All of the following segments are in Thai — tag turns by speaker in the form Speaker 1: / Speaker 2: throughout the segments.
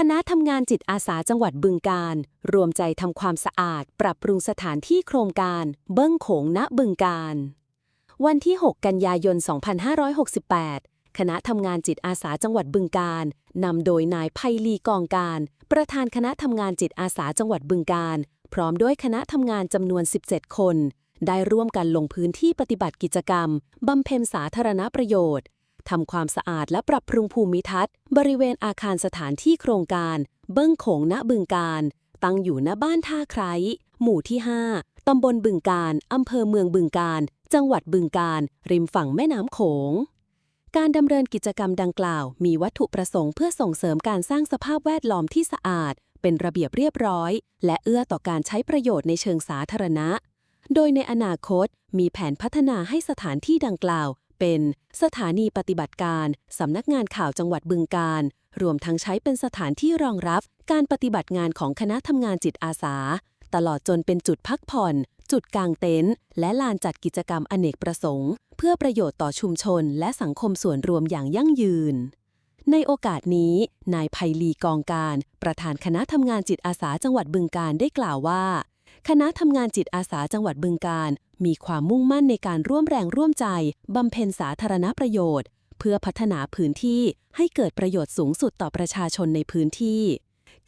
Speaker 1: คณะทำงานจิตอาสาจังหวัดบึงการ รวมใจทำความสะอาด ปรับปรุงสถานที่โครงการ เบิ้งโขงณบึงการ วันที่ 6 กันยายน 2568 คณะทำงานจิตอาสาจังหวัดบึงการนำโดยนายไพลีกองการ ประธานคณะทำงานจิตอาสาจังหวัดบึงการ พร้อมด้วยคณะทำงานจำนวน 17 คน ได้ร่วมกันลงพื้นที่ปฏิบัติกิจกรรมบำเพ็ญสาธารณประโยชน์ ทำความสะอาดและปรับปรุงภูมิทัศน์ บริเวณอาคารสถานที่โครงการ เบิ้งโขงณบึงการ ตั้งอยู่ณบ้านท่าไคร้หมู่ที่ 5 ตำบลบึงการ อำเภอเมืองบึงการ จังหวัดบึงการ ริมฝั่งแม่น้ำโขง การดำเนินกิจกรรมดังกล่าว มีวัตถุประสงค์เพื่อส่งเสริมการสร้างสภาพแวดล้อมที่สะอาด เป็นระเบียบเรียบร้อย และเอื้อต่อการใช้ประโยชน์ในเชิงสาธารณะ โดยในอนาคตมีแผนพัฒนาให้สถานที่ดังกล่าว เป็นสถานีปฏิบัติการสำนักงานข่าวจังหวัดบึงการ รวมทั้งใช้เป็นสถานที่รองรับการปฏิบัติงานของคณะทำงานจิตอาสา ตลอดจนเป็นจุดพักผ่อน จุดกางเต็นท์และลานจัดกิจกรรมอเนกประสงค์ เพื่อประโยชน์ต่อชุมชน และสังคมส่วนรวมอย่างยั่งยืน ในโอกาสนี้ นายไพลีกองการ ประธานคณะทำงานจิตอาสาจังหวัดบึงการได้กล่าวว่า คณะทำงานจิตอาสาจังหวัดบึงการ มีความมุ่งมั่นในการร่วมแรงร่วมใจบำเพ็ญสาธารณประโยชน์ เพื่อพัฒนาพื้นที่ให้เกิดประโยชน์สูงสุดต่อประชาชนในพื้นที่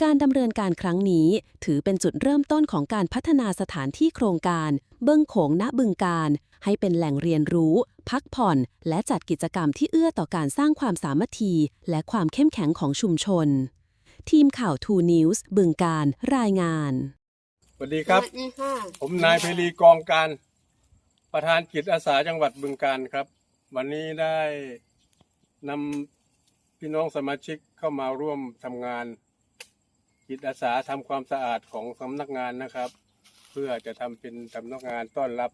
Speaker 1: การดำเนินการครั้งนี้ ถือเป็นจุดเริ่มต้นของการพัฒนาสถานที่โครงการ เบิ้งโขงณบึงการ ให้เป็นแหล่งเรียนรู้ พักผ่อน และจัดกิจกรรมที่เอื้อต่อการสร้างความสามัคคี และความเข้มแข็งของชุมชน ทีมข่าวทูนิวส์บึงการรายงาน
Speaker 2: สวัสดีครับ
Speaker 3: สวัสดีค่ะ
Speaker 2: ผมนายเพลีกองการ ประธานกิจอาสาจังหวัดบึงการครับ วันนี้ได้นำพี่น้องสมาชิกเข้ามาร่วมทำงานจิตอาสาทำความสะอาดของสำนักงานนะครับ เพื่อจะทำเป็นสำนักงานต้อนรับ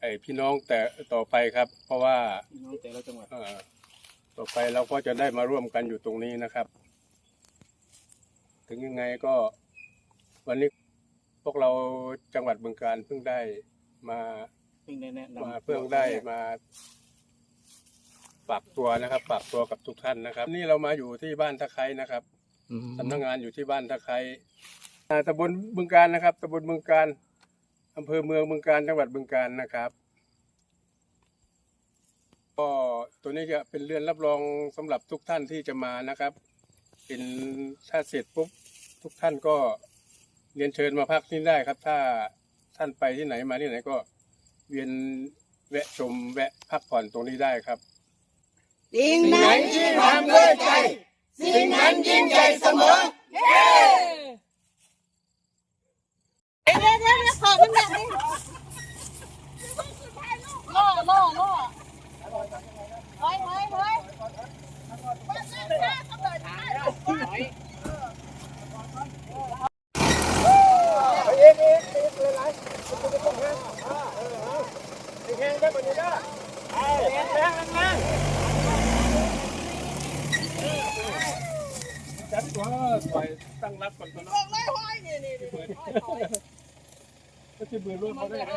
Speaker 2: ไอ้พี่น้องแต่ต่อไปครับ เพราะว่า
Speaker 4: พี่น้องแต่ละจังหวัด
Speaker 2: เอ่อต่อไปเราก็จะได้มาร่วมกันอยู่ตรงนี้นะครับ ถึงยังไงก็ วันนี้พวกเราจังหวัดบึงการเพิ่งได้มา
Speaker 4: เพิ่งได้แนะนำ
Speaker 2: มาเพิ่งได้มาฝากตัวนะครับฝากตัวกับทุกท่านนะครับ นี่เรามาอยู่ที่บ้านตะไคร้นะครับสำนักงานอยู่ที่บ้านตะไคร้อ่าตำบลบึงการนะครับตำบลบึงการอำเภอเมืองบึงการจังหวัดบึงการนะครับก็ตัวนี้จะเป็นเรือนรับรองสำหรับทุกท่านที่จะมานะครับ เป็นถ้าเสร็จปุ๊บทุกท่านก็ เรียนเชิญมาพักที่นี่ได้ครับ ถ้าท่านไปที่ไหนมาที่ไหนก็เวียนแวะชมแวะพักผ่อนตรงนี้ได้ครับ
Speaker 3: สิ่งไหนที่ทำด้วยใจ สิ่งนั้นยิ่งใหญ่เสมอเย้เดี๋ยวเดี๋ยวเดี๋ยวขอมันแบบนี้ล่อล่อล่อเฮ้ยเฮ้ยเฮ้ย
Speaker 2: จัดตัว ปล่อยตั้งรับก่อนตัวเนาะ
Speaker 3: ไม่ห้อยนี่นี่นี่
Speaker 2: ก็จะเบื่อรถเขาได้นะ